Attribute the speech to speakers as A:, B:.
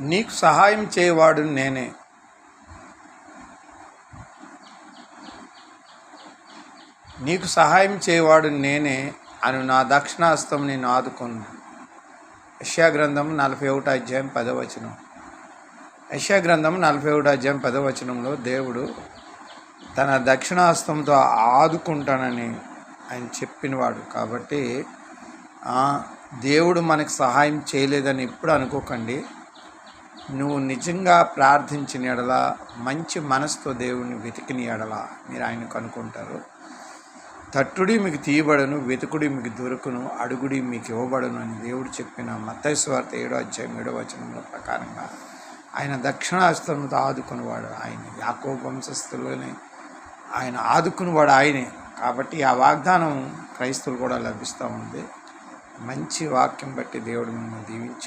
A: నీకు సహాయం చేయవాడు నేనే. నీకు సహాయం చేయవాడు నేనే అని నా దక్షిణాస్తం నేను ఆదుకున్నాను యష్యా గ్రంథం నలభై ఒకటి అధ్యాయం పదవచనం యష్యా గ్రంథం నలభై ఒకటి అధ్యాయం పదవచనంలో దేవుడు తన దక్షిణాస్తంతో ఆదుకుంటానని ఆయన చెప్పినవాడు. కాబట్టి దేవుడు మనకు సహాయం చేయలేదని ఎప్పుడు అనుకోకండి. నువ్వు నిజంగా ప్రార్థించిన ఎడల మంచి మనసుతో దేవుణ్ణి వెతికిన ఎడల మీరు ఆయన కనుక్కుంటారు తట్టుడి మీకు తీయబడను వెతుకుడి మీకు దొరుకును అడుగుడి మీకు ఇవ్వబడను అని దేవుడు చెప్పిన మత్తయి ఏడో అధ్యాయం ఏడో వచనంలో ప్రకారంగా ఆయన దక్షిణాస్తంతో ఆదుకునేవాడు ఆయన. యాకో వంశస్థులోనే. ఆయన ఆదుకునేవాడు ఆయనే. కాబట్టి ఆ వాగ్దానం క్రైస్తవులు కూడా లభిస్తూ ఉంది. మంచి వాక్యం బట్టి దేవుడు మిమ్మల్ని దీవించు